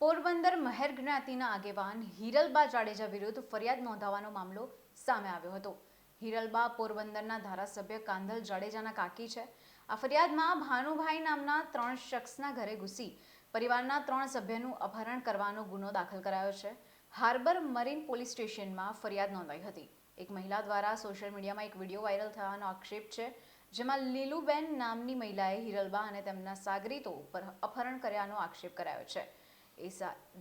પોરબંદર મહેર જ્ઞાતિના આગેવાન હિરલબા જાડેજા વિરુદ્ધ ફરિયાદ નોંધાવવાનો મામલો સામે આવ્યો હતો. હિરલબા પોરબંદરના ધારાસભ્ય કાંધલ જાડેજાના કાકી છે. આ ફરિયાદમાં ભાનુભાઈ નામના ત્રણ શખ્સના ઘરે ઘૂસી પરિવારના ત્રણ સભ્યનું અપહરણ કરવાનો ગુનો દાખલ કરાયો છે. હાર્બર મરીન પોલીસ સ્ટેશનમાં ફરિયાદ નોંધાઈ હતી. એક મહિલા દ્વારા સોશિયલ મીડિયામાં એક વીડિયો વાયરલ થવાનો આક્ષેપ છે, જેમાં લીલુબેન નામની મહિલાએ હિરલબા અને તેમના સાગરીતો ઉપર અપહરણ કર્યાનો આક્ષેપ કરાયો છે. એ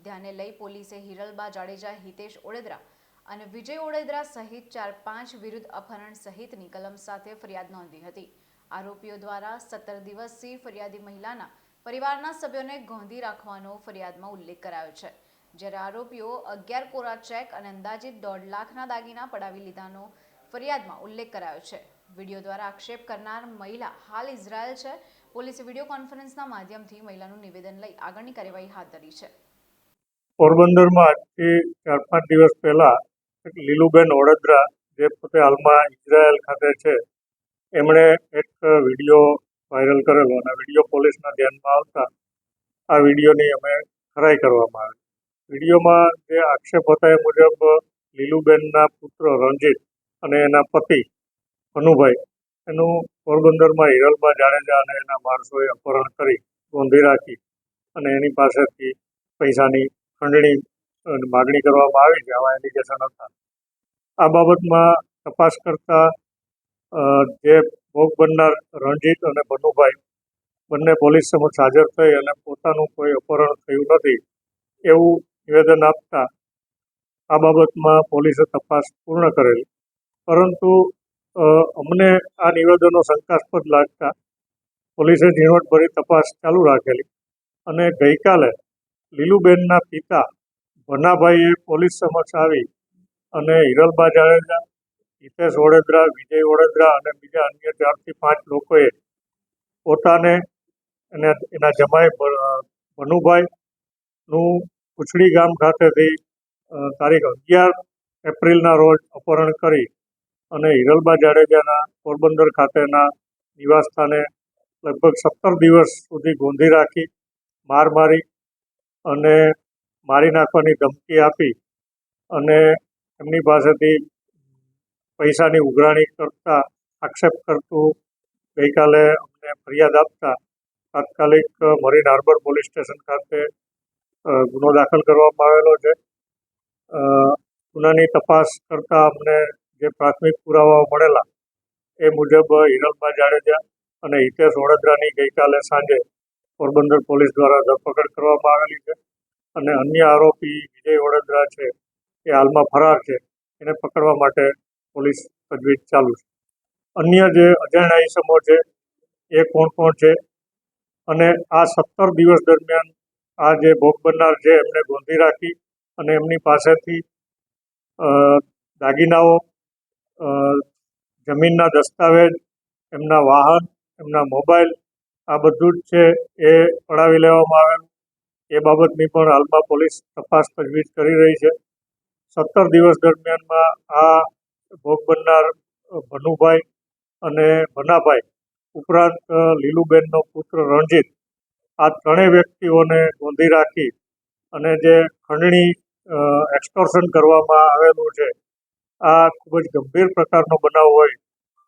ધ્યાને લઈ પોલીસે હિરલબા જાડેજા, હિતેશ ઓળેદરા અને વિજય ઓળેદરા સહિત ચાર પાંચ વિરુદ્ધ અપહરણ સહિતની કલમ સાથે ફરિયાદ નોંધી હતી. આરોપીઓ દ્વારા સત્તર દિવસથી ફરિયાદી મહિલાના પરિવારના સભ્યોને ગોંધી રાખવાનો ફરિયાદમાં ઉલ્લેખ કરાયો છે. જ્યારે આરોપીઓ અગિયાર કોરા ચેક અને અંદાજિત દોઢ લાખના દાગીના પડાવી લીધાનો ફરિયાદમાં ઉલ્લેખ કરાયો છે. વીડિયો દ્વારા આક્ષેપ કરનાર મહિલા હાલ ઇઝરાયલ છે પોલીસે વીડિયો કોન્ફરન્સના માધ્યમથી મહિલાનું નિવેદન લઈ આગળની કાર્યવાહી હાથ ધરી છે. પોરબંદરમાં આજથી ચાર પાંચ દિવસ પહેલા એક લીલુબેન ઓડદરા જે પોતે હાલમાં ઇઝરાયલ ખાતે છે, એમણે એક વીડિયો વાયરલ કરેલો અને વીડિયો પોલીસના ધ્યાનમાં આવતા આ વિડીયોની અમે ખરાઈ કરવામાં આવી. વિડીયોમાં જે આક્ષેપ હતા એ મુજબ લીલુબેનના પુત્ર રણજીત અને એના પતિ ભનુભાઈ એનું પોરબંદરમાં હિરલબા જાડેજા અને એના માણસોએ અપહરણ કરી ગોંધી રાખી અને એની પાસેથી પૈસાની ખંડણી માગણી કરવામાં આવી છે આવા એલિગેશન હતા. આ બાબતમાં તપાસ કરતા જે ભોગ બનનાર રણજીત અને બનુભાઈ બંને પોલીસ સમક્ષ હાજર થઈ અને પોતાનું કોઈ અપહરણ થયું નથી એવું નિવેદન આપતા આ બાબતમાં પોલીસે તપાસ પૂર્ણ કરેલી. પરંતુ અમને આ નિવેદનો શંકાસ્પદ લાગતા પોલીસે ઝીણવટભરી તપાસ ચાલુ રાખેલી અને ગઈકાલે લીલુબેનના પિતા ભનાભાઈએ પોલીસ સમક્ષ આવી અને હિરલબા જાડેજા હિતેશ વડોદરા, વિજય વડોદરા અને બીજા અન્ય ચારથી પાંચ લોકોએ પોતાને અને એના જમાઈ ભનુભાઈનું કુચડી ગામ ખાતેથી તારીખ અગિયાર એપ્રિલના રોજ અપહરણ કરી અને હિરલબા જાડેજાના પોરબંદર ખાતેના નિવાસસ્થાને લગભગ સત્તર દિવસ સુધી ગોંધી રાખી, માર મારી અને મારી નાખવાની ધમકી આપી અને એમની પાસેથી પૈસાની ઉઘરાણી કરતા આક્ષેપ કરતું ગઈકાલે અમને ફરિયાદ આપતા તાત્કાલિક મરીન હાર્બર પોલીસ સ્ટેશન ખાતે ગુનો દાખલ કરવામાં આવેલો છે. ગુનાની તપાસ કરતા અમને જે પ્રાથમિક પુરાવાઓ મળેલા, એ મુજબ હિરલબા જાડેજા અને હિતેશ વડોદરાની ગઈકાલે સાંજે પોરબંદર પોલીસ દ્વારા ધરપકડ કરવામાં આવેલી છે અને અન્ય આરોપી વિજય વડોદરા છે, એ હાલમાં ફરાર છે, એને પકડવા માટે પોલીસ તજવીજ ચાલુ છે. અન્ય જે અજાણ્યા ઇસમો છે, એ કોણ કોણ છે અને આ સત્તર દિવસ દરમિયાન આ જે ભોગ બનનાર છે, એમને ગોંધી રાખી અને એમની પાસેથી દાગીનાઓ જમીનના દસ્તાવેજ, એમના વાહન, એમના મોબાઈલ, આ બધું જ છે એ પડાવી લેવામાં આવેલું. એ બાબતની પણ હાલમાં પોલીસ તપાસ તજવીજ કરી રહી છે. સત્તર દિવસ દરમિયાનમાં આ ભોગ બનનાર ભનુભાઈ અને ભનાભાઈ ઉપરાંત લીલુબેનનો પુત્ર રણજીત, આ ત્રણેય વ્યક્તિઓને ગોંધી રાખી અને જે ખંડણી એક્સટોર્શન કરવામાં આવેલું છે આ ખૂબ જ ગંભીર પ્રકારનો બનાવ હોય,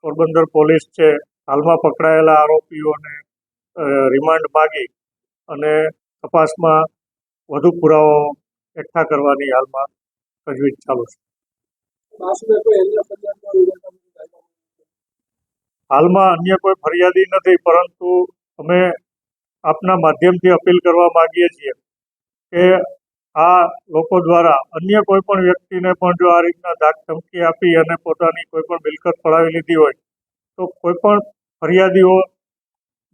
પોરબંદર પોલીસ છે, હાલમાં પકડાયેલા આરોપીઓને રિમાન્ડ માગી અને તપાસમાં વધુ પુરાવાઓ એકઠા કરવાની હાલમાં તજવીજ ચાલુ છે. હાલમાં અન્ય કોઈ ફરિયાદી નથી, પરંતુ અમે આપના માધ્યમથી અપીલ કરવા માગીએ છીએ કે આ લોકો દ્વારા અન્ય કોઈ પણ વ્યક્તિને પણ જો આ રીતના ધાક ધમકી આપી અને પોતાની કોઈ પણ મિલકત પડાવી લીધી હોય, તો કોઈ પણ ફરિયાદીઓ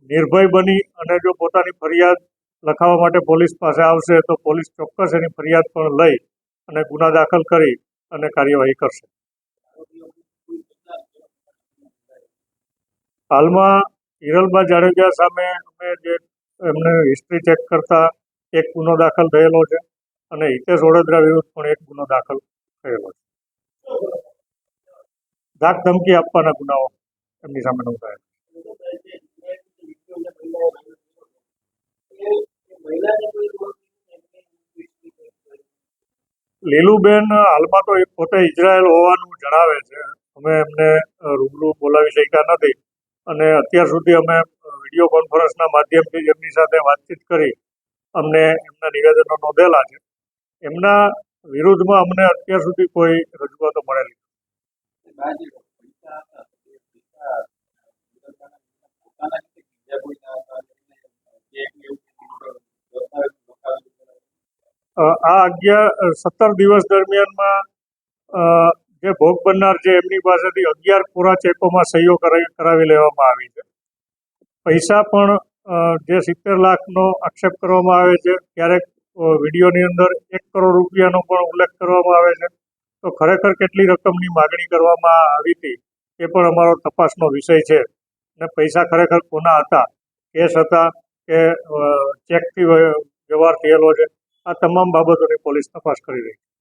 નિર્ભય બની અને જો પોતાની ફરિયાદ લખાવવા માટે પોલીસ પાસે આવશે, તો પોલીસ ચોક્કસ એની ફરિયાદ પણ લઈ અને ગુના દાખલ કરી અને કાર્યવાહી કરશે. હાલમાં હિરલબા જાડેજા સામે અમે જે એમને હિસ્ટ્રી ચેક કરતા, એક ગુનો દાખલ થયેલો છે. અને હિતેશ વડોદરા વિરુદ્ધ પણ એક ગુનો દાખલ થયેલો છે. ધાક ધમકી આપવાના ગુનાઓ એમની સામે નોંધાયેલા લીલુબેન હાલમાં તો પોતે ઇઝરાયલ હોવાનું જણાવે છે. અમે એમને રૂબરૂ બોલાવી શક્યા નથી. અને અત્યાર સુધી અમે વીડિયો કોન્ફરન્સના માધ્યમથી એમની સાથે વાતચીત કરી અમને એમના નિવેદનો નોંધેલા છે. એમના વિરુદ્ધમાં અમને અત્યાર સુધી કોઈ રજૂઆતો મળેલી આ અગિયાર સત્તર દિવસ દરમિયાનમાં જે ભોગ બનનાર છે એમની પાસેથી અગિયાર પૂરા ચેકોમાં સહીઓ કરાવી લેવામાં આવી છે. પૈસા પણ જે સિત્તેર લાખનો આક્ષેપ કરવામાં આવે છે, ક્યારેક વિડીયોની અંદર એક કરોડ રૂપિયાનો પણ ઉલ્લેખ કરવામાં આવે છે. તો ખરેખર કેટલી રકમની માગણી કરવામાં આવી હતી એ પણ અમારો તપાસનો વિષય છે. અને પૈસા ખરેખર કોના હતા? કેશ હતા કે ચેકથી વ્યવહાર થયેલો છે? આ તમામ બાબતોની પોલીસ તપાસ કરી રહી છે.